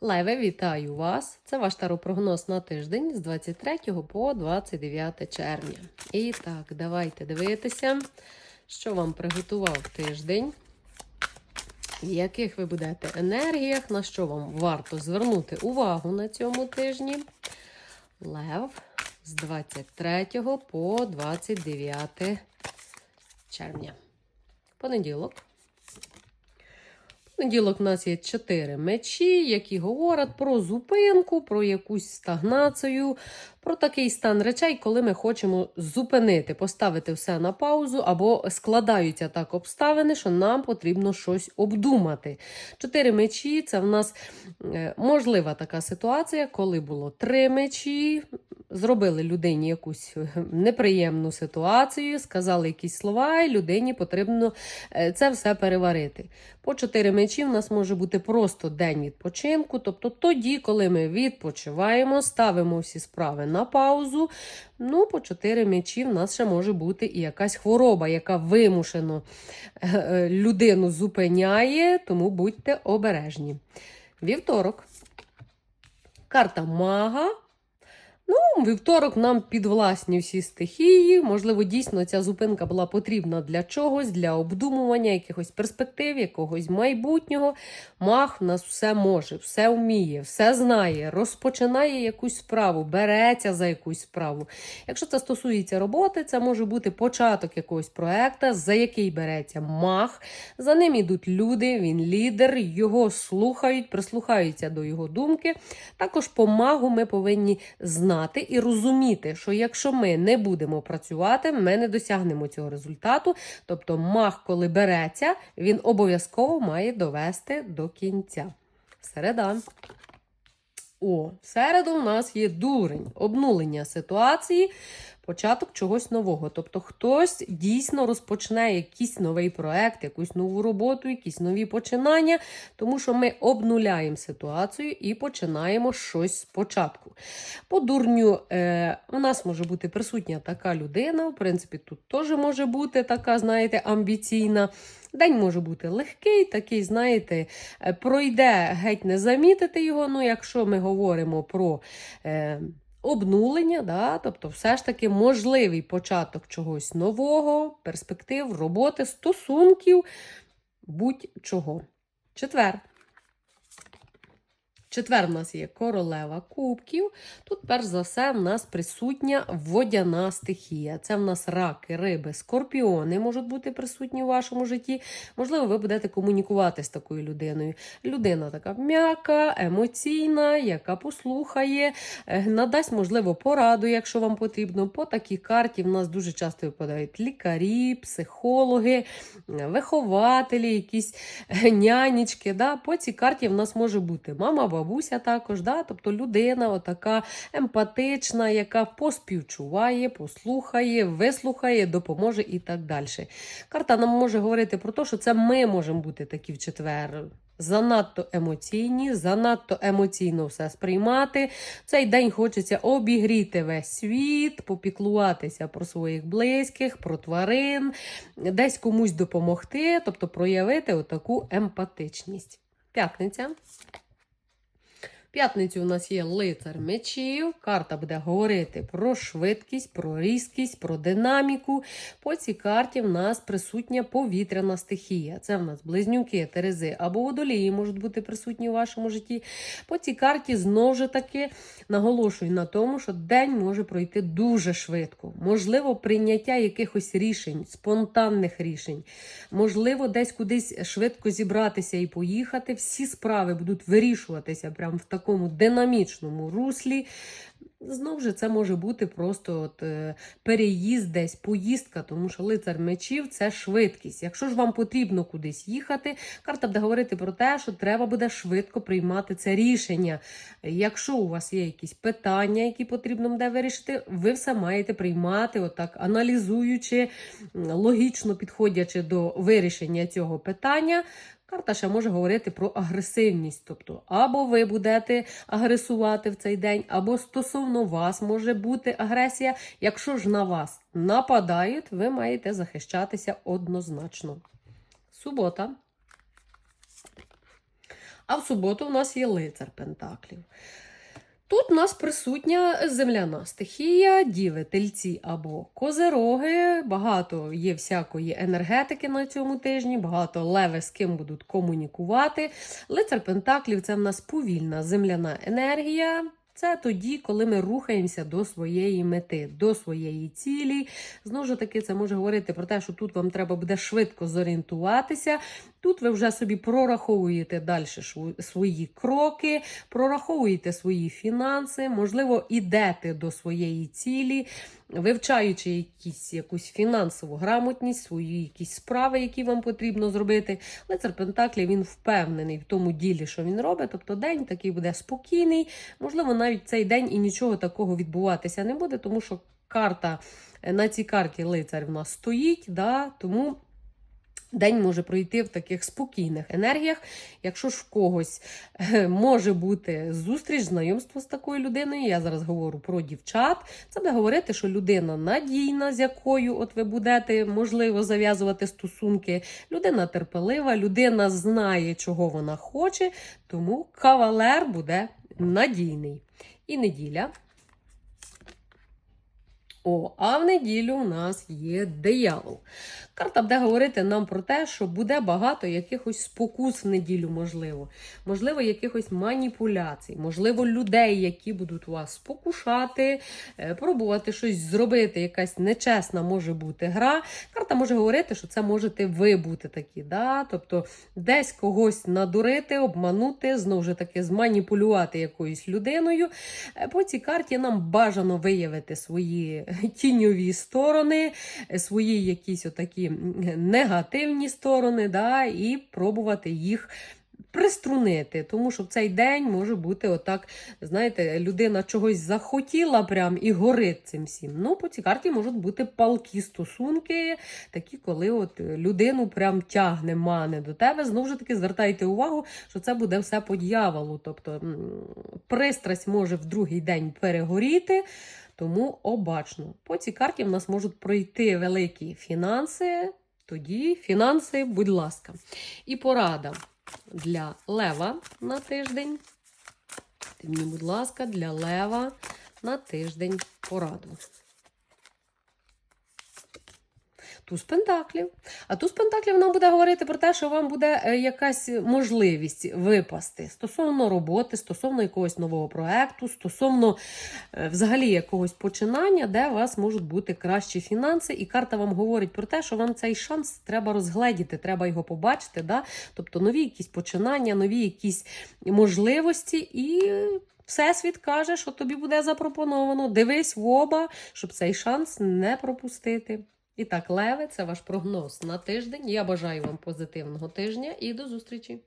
Леве, вітаю вас! Це ваш таропрогноз на тиждень з 23 по 29 червня. І так, давайте дивитися, що вам приготував тиждень, в яких ви будете енергіях, на що вам варто звернути увагу на цьому тижні. Лев з 23 по 29 червня. Понеділок. Понеділок у нас є чотири мечі, які говорять про зупинку, про якусь стагнацію, про такий стан речей, коли ми хочемо зупинити, поставити все на паузу, або складаються так обставини, що нам потрібно щось обдумати. Чотири мечі це в нас е, можлива така ситуація, коли було три мечі. Зробили людині якусь е, неприємну ситуацію, сказали якісь слова, і людині потрібно е, це все переварити. По чотири мечі в нас може бути просто день відпочинку. Тобто тоді, коли ми відпочиваємо, ставимо всі справи на паузу. Ну, по чотири мечі в нас ще може бути і якась хвороба, яка вимушено е, людину зупиняє, тому будьте обережні. Вівторок. Карта мага. Ну, вівторок нам підвласні всі стихії. Можливо, дійсно ця зупинка була потрібна для чогось, для обдумування якихось перспектив, якогось майбутнього. Мах в нас все може, все вміє, все знає, розпочинає якусь справу, береться за якусь справу. Якщо це стосується роботи, це може бути початок якогось проекту, за який береться мах. За ним йдуть люди, він лідер, його слухають, прислухаються до його думки. Також по магу ми повинні знати і розуміти, що якщо ми не будемо працювати, ми не досягнемо цього результату. Тобто, мах, коли береться, він обов'язково має довести до кінця. Середа. О, в середу у нас є дурень, обнулення ситуації, початок чогось нового. Тобто хтось дійсно розпочне якийсь новий проект, якусь нову роботу, якісь нові починання, тому що ми обнуляємо ситуацію і починаємо щось спочатку. По дурню е, у нас може бути присутня така людина, в принципі, тут теж може бути така, знаєте, амбіційна. День може бути легкий, такий, знаєте, е, пройде геть не замітити його. Ну, якщо ми говоримо про е, обнулення, да, тобто, все ж таки можливий початок чогось нового, перспектив, роботи, стосунків, будь-чого. Четвер. Четвер в нас є королева кубків. Тут, перш за все, в нас присутня водяна стихія. Це в нас раки, риби, скорпіони можуть бути присутні у вашому житті. Можливо, ви будете комунікувати з такою людиною. Людина така м'яка, емоційна, яка послухає, е, надасть, можливо, пораду, якщо вам потрібно. По такій карті в нас дуже часто випадають лікарі, психологи, вихователі, якісь е, нянечки. Да? По цій карті в нас може бути мама, бабуся також, да? тобто людина отака емпатична, яка поспівчуває, послухає, вислухає, допоможе і так далі. Карта нам може говорити про те, що це ми можемо бути такі в четвер. Занадто емоційні, занадто емоційно все сприймати. Цей день хочеться обігріти весь світ, попіклуватися про своїх близьких, про тварин, десь комусь допомогти, тобто проявити отаку емпатичність. П'ятниця. В П'ятницю у нас є лицар мечів. Карта буде говорити про швидкість, про різкість, про динаміку. По цій карті в нас присутня повітряна стихія. Це в нас близнюки, терези або водолії можуть бути присутні у вашому житті. По цій карті знову ж таки наголошую на тому, що день може пройти дуже швидко. Можливо, прийняття якихось рішень, спонтанних рішень. Можливо, десь кудись швидко зібратися і поїхати. Всі справи будуть вирішуватися прямо в такому динамічному руслі. Знову ж це може бути просто от, е, переїзд десь, поїздка, тому що лицар мечів це швидкість. Якщо ж вам потрібно кудись їхати, карта буде говорити про те, що треба буде швидко приймати це рішення. Якщо у вас є якісь питання, які потрібно буде вирішити, ви все маєте приймати, отак, аналізуючи, логічно підходячи до вирішення цього питання. Карта ще може говорити про агресивність. Тобто, або ви будете агресувати в цей день, або стосовно вас може бути агресія. Якщо ж на вас нападають, ви маєте захищатися однозначно. Субота. А в суботу у нас є лицар Пентаклів. Тут у нас присутня земляна стихія, діви, тельці або козероги. Багато є всякої енергетики на цьому тижні, багато леви з ким будуть комунікувати. Лицар Пентаклів це в нас повільна земляна енергія. Це тоді, коли ми рухаємося до своєї мети, до своєї цілі. Знову ж таки, це може говорити про те, що тут вам треба буде швидко зорієнтуватися. Тут ви вже собі прораховуєте далі свої кроки, прораховуєте свої фінанси, можливо, ідете до своєї цілі, вивчаючи якісь, якусь фінансову грамотність, свої якісь справи, які вам потрібно зробити. Лицар Пентаклі він впевнений в тому ділі, що він робить. Тобто день такий буде спокійний. Можливо, навіть цей день і нічого такого відбуватися не буде, тому що карта на цій карті лицар в нас стоїть, да, тому. День може пройти в таких спокійних енергіях. Якщо ж в когось е, може бути зустріч, знайомство з такою людиною, я зараз говорю про дівчат, це буде говорити, що людина надійна, з якою от ви будете, можливо, зав'язувати стосунки. Людина терпелива, людина знає, чого вона хоче, тому кавалер буде надійний. І неділя. О, а в неділю у нас є диявол. Карта буде говорити нам про те, що буде багато якихось спокус в неділю, можливо, можливо, якихось маніпуляцій, можливо, людей, які будуть вас спокушати, е, пробувати щось зробити. Якась нечесна може бути гра. Карта може говорити, що це можете ви бути такі. Да? Тобто десь когось надурити, обманути, знову ж таки, зманіпулювати якоюсь людиною. Е, По цій карті нам бажано виявити свої тіньові сторони, свої якісь отакі негативні сторони, да, і пробувати їх. Приструнити, тому що в цей день може бути отак, знаєте, людина чогось захотіла прям і горить цим всім. Ну, по цій карті можуть бути палкі стосунки, такі, коли от людину прям тягне, мане до тебе. Знову ж таки, звертайте увагу, що це буде все по дьяволу. Тобто пристрасть може в другий день перегоріти. Тому обачно. По цій карті в нас можуть пройти великі фінанси. Тоді фінанси, будь ласка. І порада для лева на тиждень. Ти мені, будь ласка, для лева на тиждень пораду. Туз Пентаклів. А туз Пентаклів нам буде говорити про те, що вам буде е, якась можливість випасти стосовно роботи, стосовно якогось нового проекту, стосовно е, взагалі якогось починання, де у вас можуть бути кращі фінанси. І карта вам говорить про те, що вам цей шанс треба розгледіти, треба його побачити. Да? Тобто нові якісь починання, нові якісь можливості і. Всесвіт каже, що тобі буде запропоновано. Дивись в оба, щоб цей шанс не пропустити. І так, Леви, це ваш прогноз на тиждень. Я бажаю вам позитивного тижня і до зустрічі!